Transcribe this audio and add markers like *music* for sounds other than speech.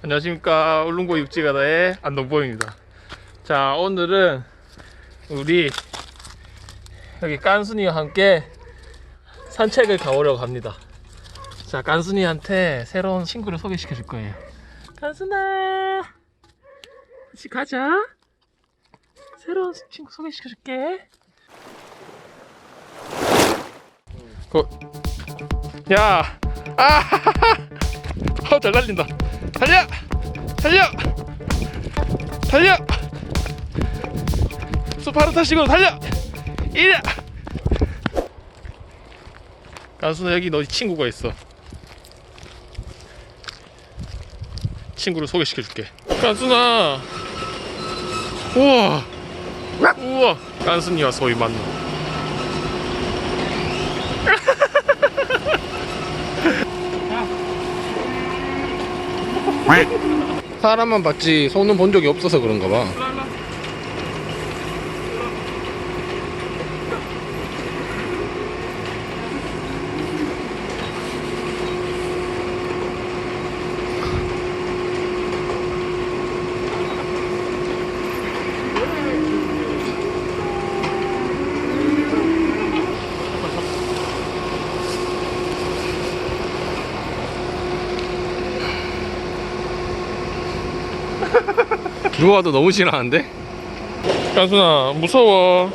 안녕하십니까. 울릉도 육지가다의 안동보입니다. 자 오늘은 우리 여기 깐순이와 함께 산책을 가보려고 합니다. 자 깐순이한테 새로운 친구를 소개시켜 줄 거예요. 깐순아! 같이 가자. 새로운 친구 소개시켜 줄게. 그, 야, 아, *laughs* 어, 잘 달린다. 달려, 달려, 달려. 스파르타식으로 달려. 이래. 간수는 여기 너 친구가 있어. 친구를 소개시켜 줄게. 간수나. 우와. 우와. 간순이와 소위 만나. 사람만 봤지 손은 본 적이 없어서 그런가 봐. 누가 와도 너무 싫어하는데? 간순아 무서워